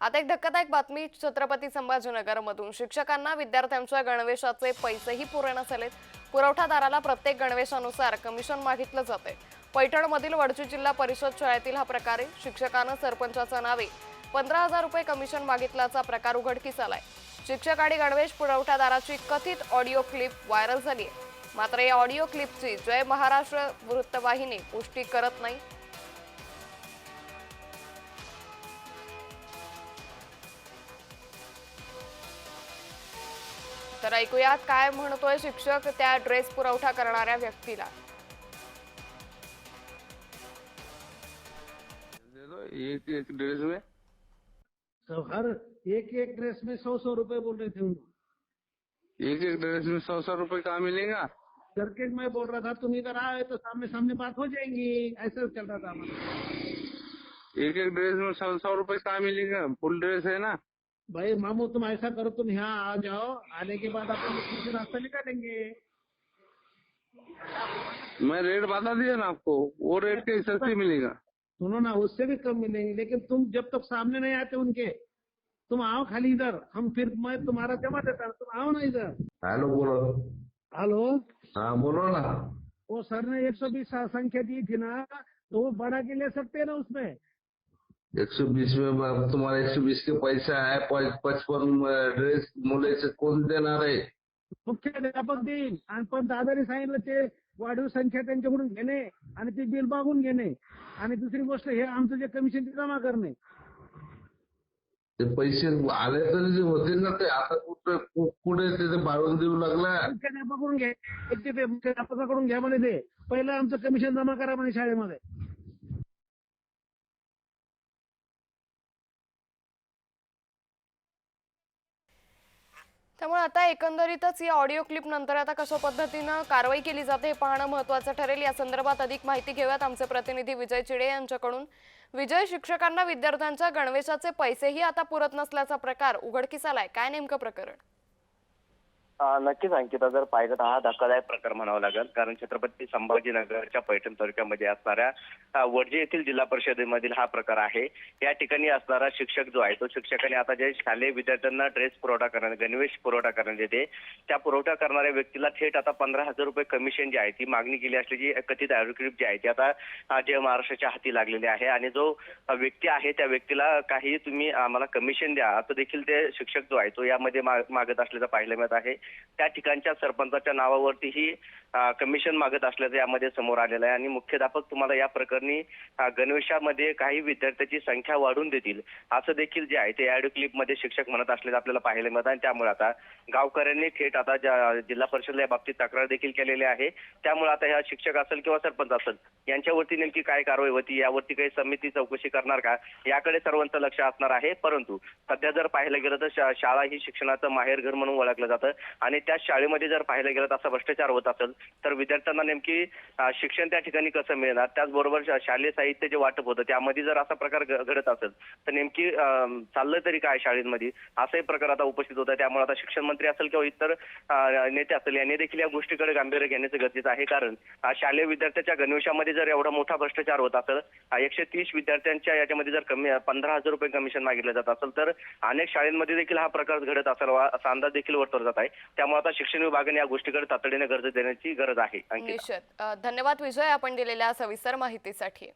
आता एक धक्कादायक बातमी छत्रपती संभाजीनगरमधून. शिक्षकांना विद्यार्थ्यांच्या गणवेशाचे पैसेही पुरेना झालेत. पुरवठादाराला प्रत्येक गणवेशानुसार कमिशन मागितलं जाते पैठणमधील वडची जिल्हा परिषद शाळेतील हा प्रकार आहे शिक्षकानं सरपंचाच्या नावे पंधरा हजार रुपये कमिशन मागितल्याचा प्रकार उघडकीस आलाय. शिक्षक आणि गणवेश पुरवठादाराची कथित ऑडिओ क्लिप व्हायरल झाली आहे मात्र या ऑडिओ क्लिपची जय महाराष्ट्र वृत्तवाहिनी पुष्टी करत नाही. तर ऐकूयात काय म्हणतोय शिक्षक त्या ड्रेस पुरवठा करणाऱ्या व्यक्तीला. एक एक ड्रेस में तो हर एक एक ड्रेस में सौ सौ रुपए बोल रहे थे उन्होंने एक एक ड्रेस में सौ सौ रुपए कहाँ मिलेगा? करके मैं बोल रहा था तुम इधर आए तो सामने सामने बात हो जाएंगी। ऐसा चल रहा था हमारा। एक एक ड्रेस में सौ सौ रुपए कहाँ मिलेगा? फुल ड्रेस है ना? भाई मामू तुम ऐसा करो तुम यहाँ आ जाओ। आने के बाद से रास्ता निकालेंगे। मैं रेट बता दिया ना आपको वो रेट के हिसाब से मिलेगा। सुनो ना उससे भी कम मिलेंगे लेकिन तुम जब तक सामने नहीं आते उनके तुम आओ खाली इधर। हम फिर मैं तुम्हारा जमा देता तुम आओ ना इधर। हेलो बोलो। हेलो? हाँ बोलो ना। वो सर ने एक सौ बीस संख्या दी थी ना तो वो बड़ा के ले सकते हैं ना उसमें? एक सौ बीस में अब तुम्हारे एक सौ बीस के पैसा है प- पचपन ड्रेस मुले से कोण देणार आहे? मुख्याध्यापक देईल आणि पण दादाने सांगितलं ते वाढीव संख्या त्यांच्याकडून घेणे आणि ते बिल मागून घेणे. आणि दुसरी गोष्ट हे आमचं जे कमिशन ते जमा करणे. ते पैसे आले तरी जे होते ना ते आता कुठे कुठे ते ते बाळून देऊ लागला? मुख्याध्यापकडून घ्या. मुख्याध्यापकाकडून घ्या म्हणे ते. पहिलं आमचं कमिशन जमा करा म्हणे शाळेमध्ये. त्यामुळे आता एकंदरीतच या ऑडिओ क्लिप नंतर आता कशा पद्धतीनं कारवाई केली जाते हे पाहणं महत्त्वाचं ठरेल. या संदर्भात अधिक माहिती घेऊयात आमचे प्रतिनिधी विजय चिडे यांच्याकडून. विजय शिक्षकांना विद्यार्थ्यांच्या गणवेशाचे पैसेही आता पुरत नसल्याचा प्रकार उघडकीस आलाय. काय नेमकं प्रकरण? नक्कीच अंकिता जर पाहिलं तर हा धक्कादायक प्रकार म्हणावा लागेल. कारण छत्रपती संभाजीनगरच्या पैठण तालुक्यामध्ये असणाऱ्या वडजे येथील जिल्हा परिषदेमधील हा प्रकार आहे. या ठिकाणी असणारा शिक्षक जो आहे तो शिक्षकाने आता जे शालेय विद्यार्थ्यांना ड्रेस पुरवठा करण्यात गणवेश पुरवठा करण्यात येते. त्या पुरवठा करणाऱ्या व्यक्तीला थेट आता पंधरा हजार रुपये कमिशन जी आहे ती मागणी केली असल्याची कथित ॲडव्होकेट जी आहे ती आता जे महाराष्ट्राच्या हाती लागलेली आहे. आणि जो व्यक्ती आहे त्या व्यक्तीला काही तुम्ही आम्हाला कमिशन द्या. असं देखील ते शिक्षक जो आहे तो यामध्ये मा- मागत असल्याचं पाहायला मिळत आहे. त्या ठिकाणच्या सरपंचाच्या नावावरतीही ही कमिशन मागत असल्याचं यामध्ये समोर आलेलं आहे. आणि मुख्याध्यापक तुम्हाला या प्रकरणी गणवेशामध्ये काही विद्यार्थ्यांची संख्या वाढून देतील असं देखील जे आहे ते ऑडिओ क्लिपमध्ये शिक्षक म्हणत असल्याचं आपल्याला पाहायला मिळत. आणि त्यामुळे आता गावकऱ्यांनी थेट आता जिल्हा परिषदला या बाबतीत तक्रार देखील केलेली आहे. त्यामुळे आता ह्या शिक्षक असेल किंवा सरपंच असेल यांच्यावरती नेमकी काय कारवाई होती यावरती काही समिती चौकशी करणार का याकडे सर्वांचं लक्ष असणार आहे. परंतु सध्या जर पाहायला गेलं तर शाळा ही शिक्षणाचं माहेरघर म्हणून ओळखलं जातं. आणि त्या शाळेमध्ये जर पाहायला गेलं तर असा भ्रष्टाचार होत असेल तर विद्यार्थ्यांना नेमकी शिक्षण त्या ठिकाणी कसं मिळणार? त्याचबरोबर शालेय साहित्य जे वाटप होतं त्यामध्ये जर असा प्रकार घडत असेल तर नेमकी चाललंय चाललं तरी काय शाळेमध्ये? असाही प्रकार आता उपस्थित होता. त्यामुळे आता शिक्षण मंत्री असेल किंवा इतर नेते असेल यांनी देखील या गोष्टीकडे गांभीर्य घेण्याचं गरजेचं आहे. कारण शालेय विद्यार्थ्याच्या गणवेशामध्ये जर एवढा मोठा भ्रष्टाचार होत असेल एकशे तीस विद्यार्थ्यांच्या याच्यामध्ये जर कमी पंधरा हजार रुपये कमिशन मागितलं जात असेल तर अनेक शाळेमध्ये देखील हा प्रकार घडत असेल असा अंदाज देखील वर्तवला जात आहे. त्यामुळे आता शिक्षण विभागाने या गोष्टीकडे तातडीने गरज देण्याची गरज आहे निश्चित. धन्यवाद विजय आपण दिलेल्या सविस्तर माहितीसाठी.